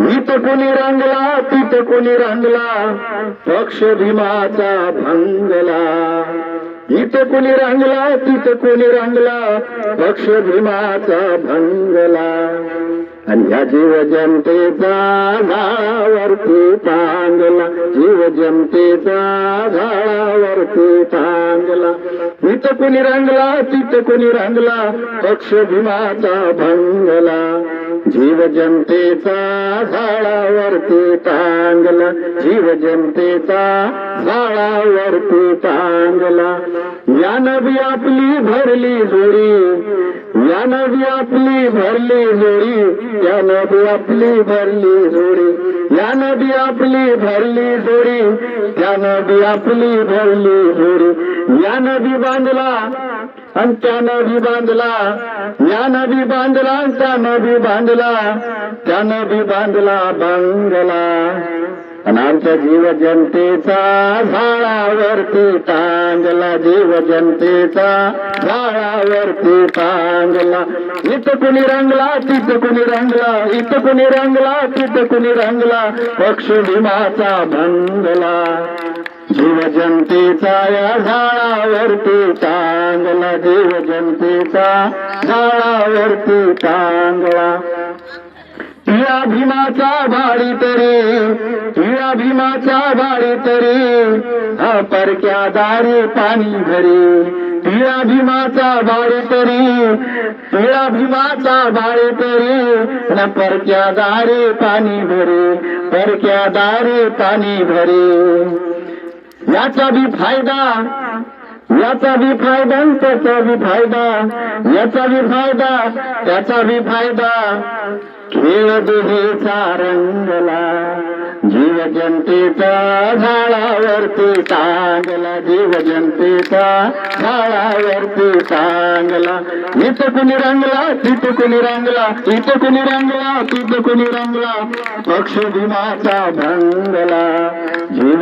इथं कोणी रंगला तिथं कोणी रंगला पक्ष भीमाचा भंगला. इथं कोणी रंगला तिथं कोणी रंगला पक्ष भीमाचा भंगला. आणि ह्या जीव जनतेचा झाडावरती टांगला जीव जनतेचा झाडावरती टांगला. इथं कोणी रंगला तिथं कोणी रंगला पक्ष भीमाचा भंगला. जीव जनतेचा झाडावरती टांगला जीव जनतेचा झाडावरती टांगला या नबी आपली भरली जोडी. या नबी आपली भरली जोडी. या नबी आपली भरली जोडी. या नबी आपली भरली जोडी. या नबी आपली भरली जोडी. या नबी बांधला. आणि त्यानं बी बांधला यानं बी बांधला आणि त्यानं बी बांधला त्यानं बी बांधला बांधला आणि आमच्या जीव जनतेचा झाडावरती टांगला जीव जनतेचा झाडावरती टांगला. इथं कुणी रंगला तिथं कुणी रंगला इथं कुणी रंगला तिथं कुणी रंगला पक्षी भीमाचा भंगला. जीव जनतेचा या झाडावरती टांगला जीव जनतेचा झाडावरती टांगला पिळा भीमाचा भाडी तरी पिळा भीमाचा भाडी तरी हा परक्या दारी पाणी भरी. पिळा भीमाचा भाडी तरी पिळा भीमाचा भाडी तरी न परक्या दारी पाणी भरी परक्या दारी पाणी भरी. याचा बी फायदा. याचा बी फायदा त्याचा बी फायदा. याचा बी फायदा त्याचा बी फायदा. खेळ दुहेचा रंगला जीव जनतेचा झाडावरती टांगला जीव जनतेचा झाडावरती टांगला. इथं कुणी रंगला तिथं कुणी रंगला इथं कुणी रंगला तिथं कुणी रंगला. पक्ष भीमाचा भंगला.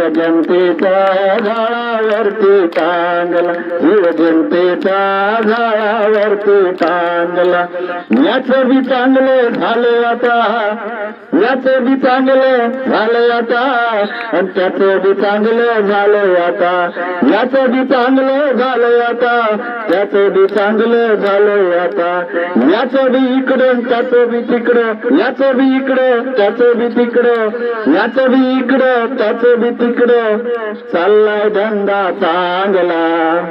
जीव जनतेचा झाडावरती टांगला. जीव जनतेचा झाडावरती टांगला. याच बी चांगले झाले आता. याच बी चांगले झाले आता. आणि त्याच बी चांगले झाले आता. याच बी चांगले झाले आता. त्याच बी चांगले झाले आता. याच बी इकडे त्याच बी तिकडे. याच बी इकडे त्याच बी तिकडे. याच बी इकडे त्याच बी तिकडे. चाललाय धंदा चांगला.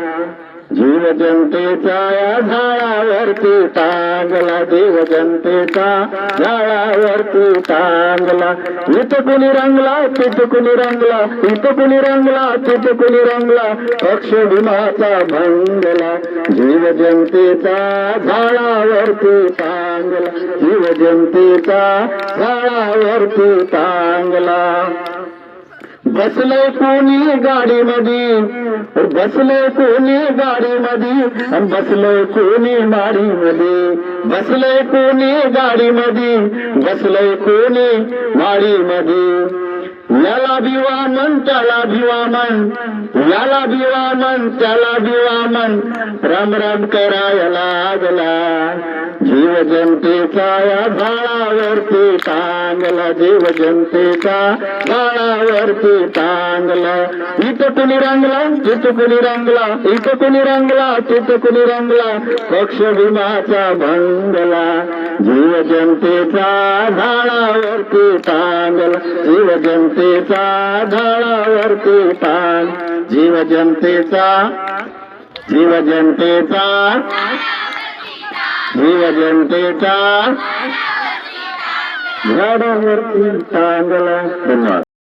जीव जनतेचा या झाडावरती टांगला. देव जनतेचा झाडावरती टांगला. इथं कुणी रंगला तिथं कुणी रंगला. इथं कुणी रंगला तिथं कुणी रंगला. पक्ष भीमाचा भंगला जीव जनतेचा झाडावरती टांगला. जीव जनतेचा झाडावरती टांगला. बसले कोणी गाडीमध्ये बसले कोणी गाडीमध्ये मधी? बसले कोणी माडीमध्ये बसले कोणी गाडीमध्ये बसले कोणी माडीमध्ये याला भिवामन त्याला भिवामन याला भिवामन त्याला भिवामन राम राम करायला लागला जीव जनतेचा या झाडावरती टांगला. जीव जनतेचा झाडावरती टांगला. इथं कुणी रंगला तिथं कुणी रंगला. इथं कुणी रंगला तिथं कुणी रंगला. पक्ष भीमाचा भंगला. जीव जनतेचा झाडावरती टांगला. जीव जनतेचा धळावरती टांग जीव जनतेचा जीव जनतेचा जीव जनतेचा झाडावरती टांगला धन्यवाद.